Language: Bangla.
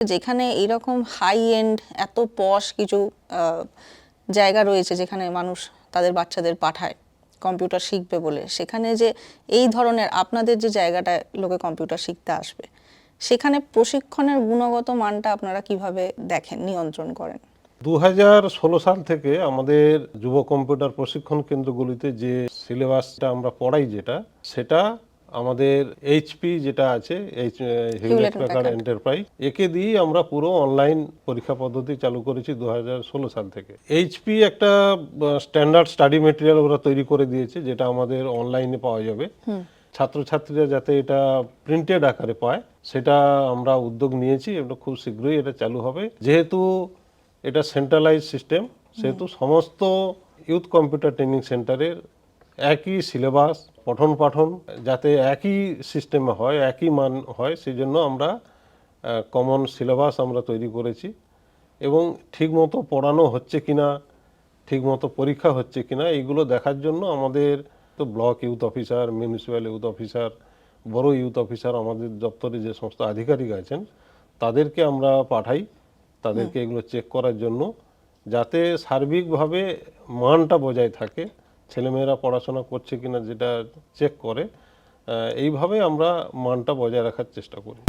যেখানে এইরকম হাই এন্ড এত পশ কিছু জায়গা রয়েছে যেখানে মানুষ তাদের বাচ্চাদের পাঠায় কম্পিউটার শিখবে বলে। সেখানে যে এই ধরনের আপনাদের যে জায়গাটায় লোকে কম্পিউটার শিখতে আসবে, সেখানে প্রশিক্ষণের গুণগত মানটা আপনারা কীভাবে দেখেন, নিয়ন্ত্রণ করেন? দু ষোলো সাল থেকে আমাদের যুব কম্পিউটার প্রশিক্ষণ কেন্দ্রগুলিতে যে সিলেবাসটা আমরা পড়াই যেটা, সেটা আমাদের এইচপি যেটা আছে এইচ হিউলেট প্যাকার্ড এন্টারপ্রাইজ একে দিয়ে আমরা পুরো অনলাইন পরীক্ষা পদ্ধতি চালু করেছি দু হাজার ষোলো সাল থেকে। এইচপি একটা স্ট্যান্ডার্ড স্টাডি মেটেরিয়াল ওরা তৈরি করে দিয়েছে যেটা আমাদের অনলাইনে পাওয়া যাবে। ছাত্রছাত্রীরা যাতে এটা প্রিন্টেড আকারে পায় সেটা আমরা উদ্যোগ নিয়েছি এটা খুব শীঘ্রই এটা চালু হবে। যেহেতু এটা সেন্ট্রালাইজ সিস্টেম সেহেতু সমস্ত ইউথ কম্পিউটার ট্রেনিং সেন্টারের একই সিলেবাস, পঠন পাঠন, যাতে একই সিস্টেমে হয়, একই মান হয় সেই জন্য আমরা কমন সিলেবাস আমরা তৈরি করেছি। এবং ঠিকমতো পড়ানো হচ্ছে কিনা, ঠিকমতো পরীক্ষা হচ্ছে কি না এইগুলো দেখার জন্য আমাদের তো block youth officer municipal youth officer, বড় ইউথ অফিসার, আমাদের দপ্তরে যে সমস্ত আধিকারিক আছেন, তাদেরকে আমরা পাঠাই। তাদেরকে এগুলো চেক করার জন্য, যাতে সার্বিকভাবে মানটা বজায় থাকে। ছেলেমেয়েরা পড়াশোনা করছে কিনা যেটা চেক করে এইভাবে আমরা মানটা বজায় রাখার চেষ্টা করি।